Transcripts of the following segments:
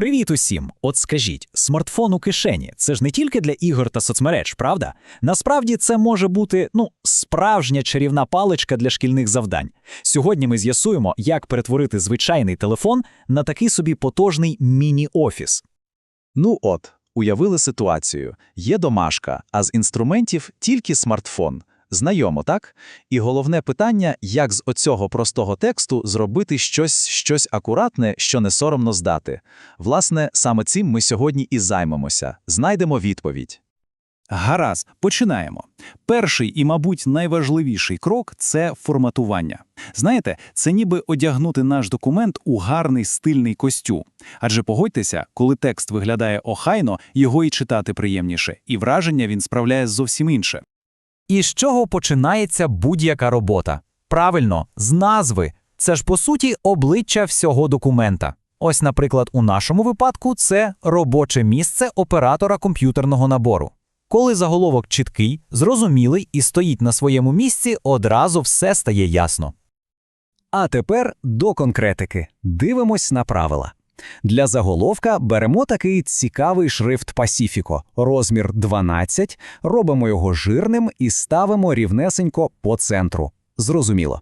Привіт усім! От скажіть, смартфон у кишені це ж не тільки для ігор та соцмереж, правда? Насправді це може бути ну справжня чарівна паличка для шкільних завдань. Сьогодні ми з'ясуємо, як перетворити звичайний телефон на такий собі потужний міні-офіс. Ну от, уявили ситуацію. Є домашка, а з інструментів тільки смартфон. Знайомо, так? І головне питання, як з оцього простого тексту зробити щось, щось акуратне, що не соромно здати. Власне, саме цим ми сьогодні і займемося. Знайдемо відповідь. Гаразд, починаємо. Перший і, мабуть, найважливіший крок це форматування. Знаєте, це ніби одягнути наш документ у гарний стильний костюм. Адже погодьтеся, коли текст виглядає охайно, його і читати приємніше, і враження він справляє зовсім інше. І з чого починається будь-яка робота? Правильно, з назви. Це ж по суті обличчя всього документа. Ось, наприклад, у нашому випадку це робоче місце оператора комп'ютерного набору. Коли заголовок чіткий, зрозумілий і стоїть на своєму місці, одразу все стає ясно. А тепер до конкретики. Дивимось на правила. Для заголовка беремо такий цікавий шрифт Pacifico, розмір 12, робимо його жирним і ставимо рівнесенько по центру. Зрозуміло.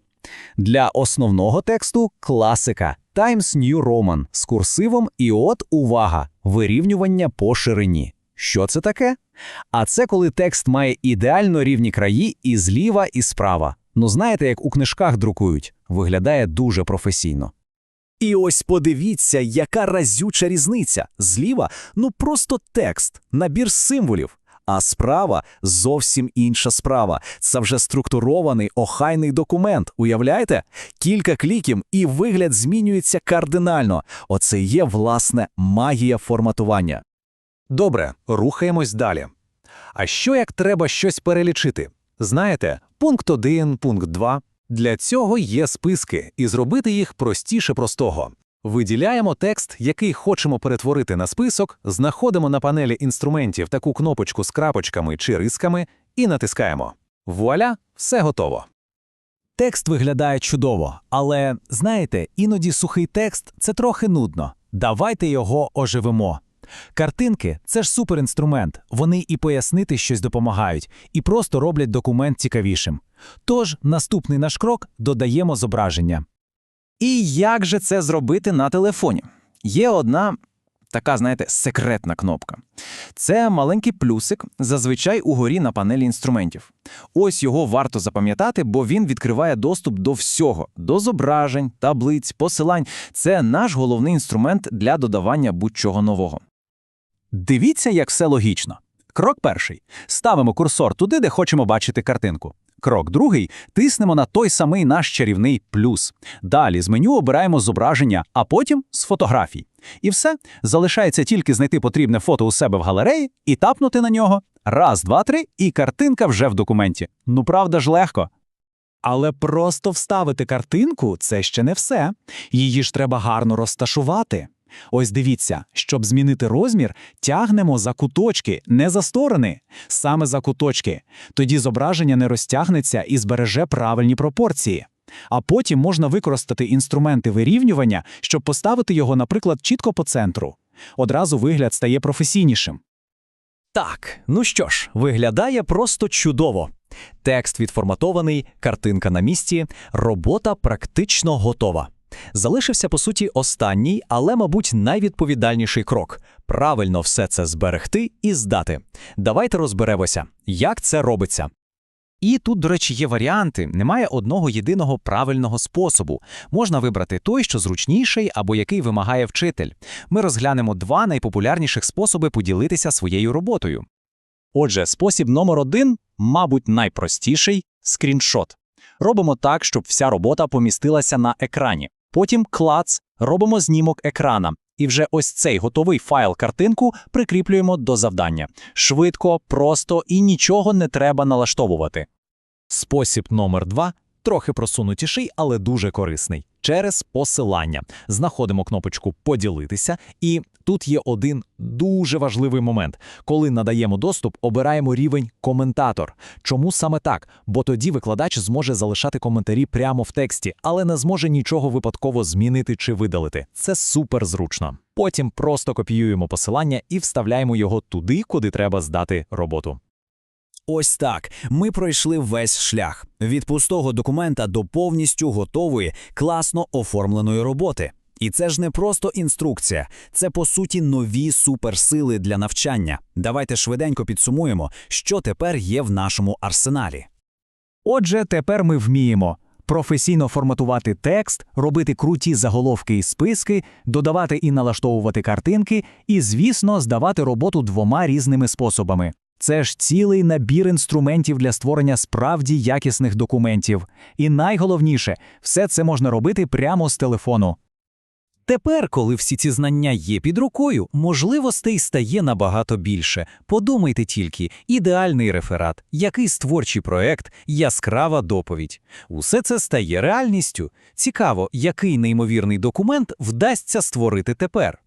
Для основного тексту класика Times New Roman з курсивом і от увага, вирівнювання по ширині. Що це таке? А це коли текст має ідеально рівні краї і зліва, і справа. Ну знаєте, як у книжках друкують, виглядає дуже професійно. І ось подивіться, яка разюча різниця. Зліва ну просто текст, набір символів. А справа зовсім інша справа. Це вже структурований охайний документ. Уявляєте? Кілька кліків, і вигляд змінюється кардинально. Оце є, власне, магія форматування. Добре, рухаємось далі. А що як треба щось перелічити? Знаєте, пункт 1, пункт 2. Для цього є списки, і зробити їх простіше простого. Виділяємо текст, який хочемо перетворити на список, знаходимо на панелі інструментів таку кнопочку з крапочками чи рисками і натискаємо. Вуаля, все готово. Текст виглядає чудово, але знаєте, іноді сухий текст це трохи нудно. Давайте його оживимо. Картинки це ж суперінструмент, вони і пояснити щось допомагають, і просто роблять документ цікавішим. Тож наступний наш крок додаємо зображення. І як же це зробити на телефоні? Є одна така, знаєте, секретна кнопка. Це маленький плюсик, зазвичай угорі на панелі інструментів. Ось його варто запам'ятати, бо він відкриває доступ до всього, до зображень, таблиць, посилань. Це наш головний інструмент для додавання будь-чого нового. Дивіться, як все логічно. Крок перший. Ставимо курсор туди, де хочемо бачити картинку. Крок другий тиснемо на той самий наш чарівний плюс. Далі з меню обираємо зображення, а потім з фотографій. І все, залишається тільки знайти потрібне фото у себе в галереї і тапнути на нього. Раз, два, три, і картинка вже в документі. Ну правда ж легко. Але просто вставити картинку це ще не все. Її ж треба гарно розташувати. Ось дивіться, щоб змінити розмір, тягнемо за куточки, не за сторони, саме за куточки. Тоді зображення не розтягнеться і збереже правильні пропорції. А потім можна використати інструменти вирівнювання, щоб поставити його, наприклад, чітко по центру. Одразу вигляд стає професійнішим. Так, ну що ж, виглядає просто чудово. Текст відформатований, картинка на місці, робота практично готова. Залишився, по суті, останній, але, мабуть, найвідповідальніший крок правильно все це зберегти і здати. Давайте розберемося, як це робиться. І тут, до речі, є варіанти. Немає одного єдиного правильного способу. Можна вибрати той, що зручніший або який вимагає вчитель. Ми розглянемо два найпопулярніших способи поділитися своєю роботою. Отже, спосіб номер один, мабуть, найпростіший скріншот. Робимо так, щоб вся робота помістилася на екрані. Потім клац, робимо знімок екрана. І вже ось цей готовий файл картинку прикріплюємо до завдання. Швидко, просто і нічого не треба налаштовувати. Спосіб номер два трохи просунутіший, але дуже корисний. Через посилання знаходимо кнопочку Поділитися, і тут є один дуже важливий момент. Коли надаємо доступ, обираємо рівень коментатор. Чому саме так? Бо тоді викладач зможе залишати коментарі прямо в тексті, але не зможе нічого випадково змінити чи видалити. Це супер зручно. Потім просто копіюємо посилання і вставляємо його туди, куди треба здати роботу. Ось так. Ми пройшли весь шлях від пустого документа до повністю готової, класно оформленої роботи. І це ж не просто інструкція, це по суті нові суперсили для навчання. Давайте швиденько підсумуємо, що тепер є в нашому арсеналі. Отже, тепер ми вміємо професійно форматувати текст, робити круті заголовки і списки, додавати і налаштовувати картинки, і, звісно, здавати роботу двома різними способами. Це ж цілий набір інструментів для створення справді якісних документів. І найголовніше, все це можна робити прямо з телефону. Тепер, коли всі ці знання є під рукою, можливостей стає набагато більше. Подумайте тільки: ідеальний реферат, якийсь творчий проект, яскрава доповідь. Усе це стає реальністю. Цікаво, який неймовірний документ вдасться створити тепер.